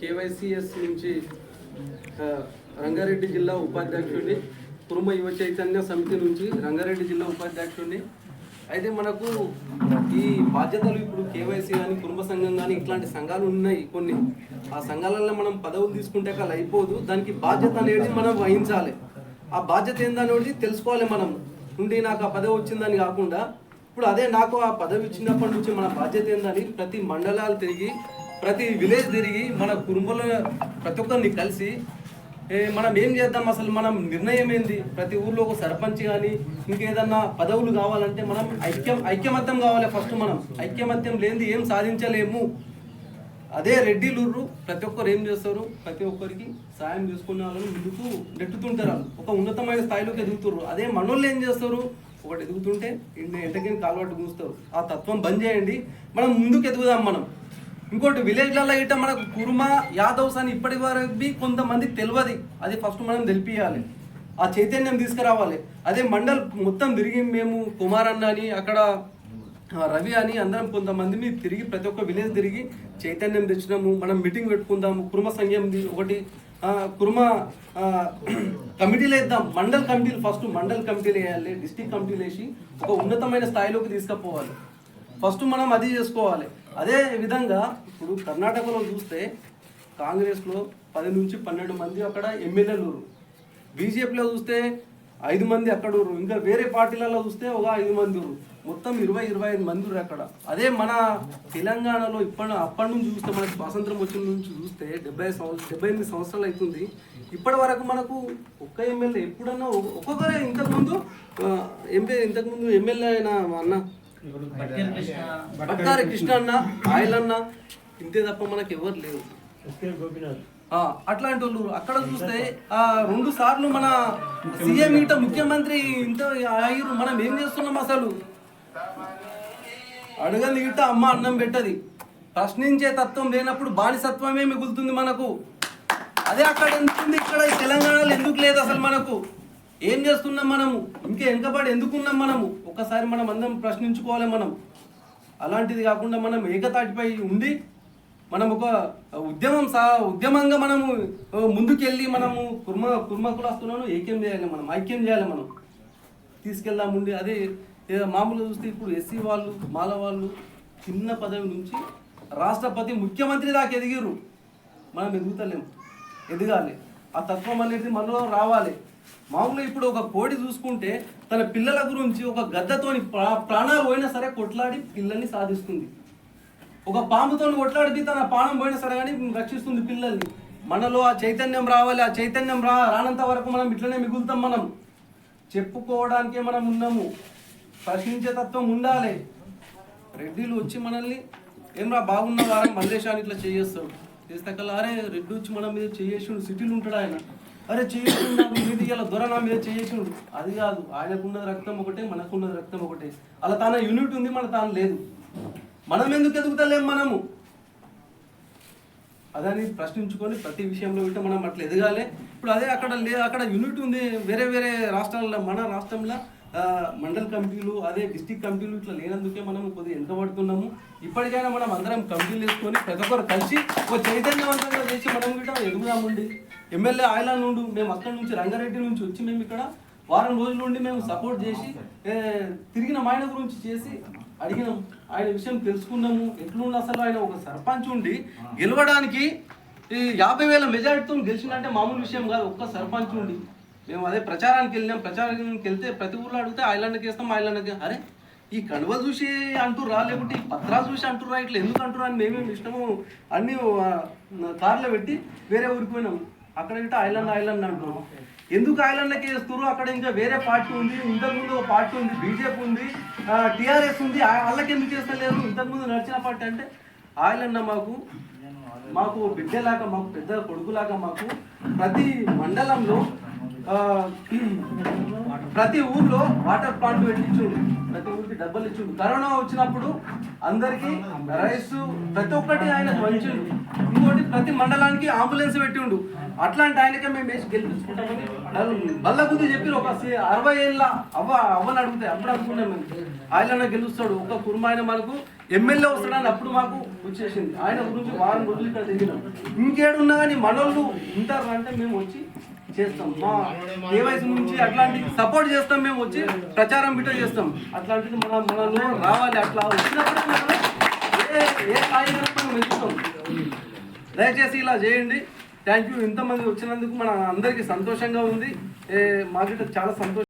KYCS నుంచి రంగారెడ్డి జిల్లా ఉపాధ్యక్షుడిని కురుమ యువ చైతన్య సమితి నుంచి రంగారెడ్డి జిల్లా ఉపాధ్యక్షుడిని. అయితే మనకు ఈ బాధ్యతలు ఇప్పుడు కేవైసీ కానీ కుటుంబ సంఘం కానీ ఇట్లాంటి సంఘాలు ఉన్నాయి కొన్ని. ఆ సంఘాలలో మనం పదవులు తీసుకుంటే కల అయిపోదు. దానికి బాధ్యత అనేది మనం వహించాలి. ఆ బాధ్యత ఏందనేది తెలుసుకోవాలి మనం. ఉండి నాకు ఆ పదవి వచ్చిందని కాకుండా ఇప్పుడు అదే నాకు ఆ పదవి ఇచ్చినప్పటి నుంచి మన బాధ్యత ఏందని ప్రతి మండలాలు తిరిగి ప్రతి విలేజ్ తిరిగి మన కుటుంబంలో ప్రతి ఒక్కరిని కలిసి మనం ఏం చేద్దాం అసలు? మనం నిర్ణయం ఏంది? ప్రతి ఊర్లో ఒక సర్పంచ్ కానీ ఇంకేదన్నా పదవులు కావాలంటే మనం ఐక్యం ఐక్యమత్యం కావాలి ఫస్ట్ మనం. ఐక్యమత్యం లేనిది ఏం సాధించలేము. అదే రెడ్డిలూరు ప్రతి ఒక్కరు ఏం చేస్తారు? ప్రతి ఒక్కరికి సాయం చేసుకునే వాళ్ళని ముందుకు నెట్టుతుంటారు వాళ్ళు. ఒక ఉన్నతమైన స్థాయిలోకి ఎదుగుతారు అదే మనోళ్ళు ఏం చేస్తారు? ఒకటి ఎదుగుతుంటే ఎంటకని కాలువట్టు కూస్తారు ఆ తత్వం బంద్ చేయండి. మనం ముందుకు ఎదుగుదాం మనం. ఇంకోటి విలేజ్లలో అయితే మనకు కుర్మ యాదవ్స్ అని ఇప్పటి వరకు కొంతమంది తెలియదు అది ఫస్ట్ మనం తెలిపియాలి. ఆ చైతన్యం తీసుకురావాలి. అదే మండల్ మొత్తం తిరిగి మేము కుమార్ అన్న అని అక్కడ రవి అని అందరం కొంతమంది మీద తిరిగి ప్రతి ఒక్క విలేజ్ తిరిగి చైతన్యం తెచ్చినాము. మనం మీటింగ్ పెట్టుకుందాము. కుర్మ సంఘంది ఒకటి. కుర్మ కమిటీలు వేద్దాం. మండల్ కమిటీలు ఫస్ట్ మండల్ కమిటీలు వేయాలి. డిస్టిక్ కమిటీలు వేసి ఒక ఉన్నతమైన స్థాయిలోకి తీసుకుపోవాలి. ఫస్ట్ మనం అది చేసుకోవాలి. అదే విధంగా ఇప్పుడు కర్ణాటకలో చూస్తే కాంగ్రెస్లో పది నుంచి పన్నెండు మంది అక్కడ ఎమ్మెల్యేలు బీజేపీలో చూస్తే ఐదు మంది అక్కడ ఇంకా వేరే పార్టీలలో చూస్తే ఒక ఐదు మంది మొత్తం ఇరవై ఇరవై ఐదు మంది అక్కడ. అదే మన తెలంగాణలో ఇప్పటి అప్పటి నుంచి చూస్తే మనకి స్వాతంత్రం వచ్చిన నుంచి చూస్తే డెబ్బై సంవత్సరం డెబ్బై ఎనిమిది సంవత్సరాలు అవుతుంది ఇప్పటి వరకు మనకు ఒక్క ఎమ్మెల్యే ఎప్పుడన్నా ఒ- ఒక్కొక్కరే ఇంతకుముందు ఎంపీ ఇంతకుముందు ఎమ్మెల్యే అయిన మా అన్న. బట్టారి కృష్ణ అన్న ఆయిల్ అన్న ఇంతే తప్ప మనకి ఎవరు లేవు ఆ, అట్లాంటి వాళ్ళు అక్కడ చూస్తే ఆ రెండు సార్లు మన సీఎం ఇట ముఖ్యమంత్రి ఇంత ఆయురు మనం ఏం చేస్తున్నాం అసలు? అడగని ఇట అమ్మ అన్నం పెట్టది. ప్రశ్నించే తత్వం లేనప్పుడు బానిసత్వమే మిగులుతుంది మనకు. అదే అక్కడ ఎందుకుంది ఇక్కడ తెలంగాణలో ఎందుకు లేదు అసలు మనకు? ఏం చేస్తున్నాం మనము ఇంకా వెనుకబడి ఎందుకున్నాం మనము ఒకసారి మనం అందరం ప్రశ్నించుకోవాలి మనం. అలాంటిది కాకుండా మనం ఏకతాటిపై ఉండి మనం ఒక ఉద్యమం సా ఉద్యమంగా మనము ముందుకెళ్ళి మనము కుర్మ కుర్మ వస్తున్నాను ఏక్యం చేయాలి మనం? ఐక్యం చేయాలి మనం. తీసుకెళ్దాముండి అదే మామూలుగా చూస్తే ఇప్పుడు ఎస్సీ వాళ్ళు మాల వాళ్ళు చిన్న పదవి నుంచి రాష్ట్రపతి ముఖ్యమంత్రి దాకా ఎదిగిర్రు. మనం ఎదుగుతలేము ఎదగాలి. ఆ తత్వం అనేది మనలో రావాలి. మామూలుగా ఇప్పుడు ఒక కోడి చూసుకుంటే తన పిల్లల గురించి ఒక గద్దతోని ప్రా- ప్రాణాలు పోయినా సరే కొట్లాడి పిల్లల్ని సాధిస్తుంది. ఒక పాముతో కొట్లాడితే తన ప్రాణం పోయినా సరే కానీ రక్షిస్తుంది పిల్లల్ని. మనలో ఆ చైతన్యం రావాలి ఆ చైతన్యం రా రానంత వరకు మనం ఇట్లనే మిగులుతాం మనం. చెప్పుకోవడానికే మనం ఉన్నాము. ప్రశ్నించే తత్వం ఉండాలి. రెడ్డిలు వచ్చి మనల్ని ఏం రా బాగున్న వారం మల్లేశాన్ని ఇట్లా చేయేస్తాడు చేస్తే అరే రెడ్డి వచ్చి మన మీద చేయేసి సిటీలు ఉంటాడు ఆయన. అరే చేయేసిండు నాకు మీద ఇలా దొర నా మీద చేయేసిండు అది కాదు ఆయనకున్నది రక్తం ఒకటే మనకున్నది రక్తం ఒకటే. అలా తన యూనిట్ ఉంది మన తాను లేదు. మనం ఎందుకు ఎదుగుతలేం మనము? అదని ప్రశ్నించుకొని ప్రతి విషయంలో వింటే మనం అట్లా ఎదగాలి. ఇప్పుడు అదే అక్కడ లే అక్కడ యూనిట్ ఉంది వేరే వేరే రాష్ట్రాల్లో మన రాష్ట్రంలో మండల్ కమిటీలు అదే డిస్టిక్ కమిటీలు ఇట్లా లేనందుకే మనం కొద్దిగా వెనుకబడుతున్నాము ఇప్పటికైనా మనం అందరం కమిటీలు వేసుకొని ప్రతి ఒక్కరు కలిసి ఒక చైతన్యవంతంగా చేసి మనం కూడా ఎదుగుదామండి. ఎమ్మెల్యే ఆయలా నుండి మేము అక్కడి నుంచి రంగారెడ్డి నుంచి వచ్చి మేము ఇక్కడ వారం రోజుల నుండి మేము సపోర్ట్ చేసి తిరిగిన ఆయన గురించి చేసి అడిగినాం. ఆయన విషయం తెలుసుకున్నాము. ఎట్లుండి అసలు ఆయన ఒక సర్పంచ్ ఉండి గెలవడానికి ఈ యాభై వేల మెజారిటీతో గెలిచిందంటే మామూలు విషయం కాదు. ఒక్క సర్పంచ్ ఉండి. మేము అదే ప్రచారానికి వెళ్ళినాం. ప్రచారానికి వెళ్తే ప్రతి ఊర్లో అడిగితే ఐలాండ్కి వేస్తాం ఐలాండ్కి అరే ఈ కడువ చూసి అంటురా లేకుంటే ఈ పత్రాలు చూసి అంటురా ఇట్లా ఎందుకు అంటురా అని మేమేమి ఇష్టము? అన్నీ కార్లో పెట్టి వేరే ఊరికి పోయినాము అక్కడ ఇంకా ఐలన్ ఐలన్ అంటారు ఎందుకు ఐలన్లకి వేస్తున్నారు అక్కడ ఇంకా వేరే పార్టీ ఉంది ఇంతకుముందు ఒక పార్టీ ఉంది బీజేపీ ఉంది టీఆర్ఎస్ ఉంది వాళ్ళకి ఎందుకు చేస్తలేరు? ఇంతకుముందు నడిచిన పార్టీ అంటే ఐలాండ్ మాకు. మాకు బిడ్డలాగా మాకు పెద్ద కొడుకులాగా మాకు ప్రతి మండలంలో ప్రతి ఊర్లో వాటర్ ప్లాంట్ పెట్టించుండు. ప్రతి ఊరికి డబ్బులు ఇచ్చిండు. కరోనా వచ్చినప్పుడు అందరికీ రైస్ ప్రతి ఒక్కటి ఆయన మంచి ప్రతి మండలానికి అంబులెన్స్ పెట్టిండు. అట్లాంటి ఆయనకే మేము వేసి గెలిపించుకుంటామని బల్ల బుద్ధి చెప్పి ఒక అరవై ఏళ్ళ అవ్వ అవ్వని అడుగుతాయి అప్పుడు అనుకున్నాం మేము. ఆయన గెలుస్తాడు. ఒక కుర్మ ఆయన మనకు ఎమ్మెల్యే వస్తాడని అప్పుడు మాకు వచ్చేసింది. ఆయన గురించి వారం రోజులు ఇక్కడ తిరిగినాం. ఇంకేడున్నా కానీ మనోళ్ళు ఉంటారు అంటే మేము వచ్చి చేస్తాం. మా కేవైసీ నుంచి అట్లాంటి సపోర్ట్ చేస్తాం మేము వచ్చి ప్రచారం బిట్ట చేస్తాం. అట్లాంటిది మన మనలో రావాలి. అట్లా వచ్చినప్పుడు మనం ఏ ఏ స్థాయిలో మనం వెతుకుతాం దయచేసి ఇలా చేయండి. థ్యాంక్ యూ ఇంతమంది వచ్చినందుకు మన అందరికీ సంతోషంగా ఉంది. మాకు చాలా సంతోషం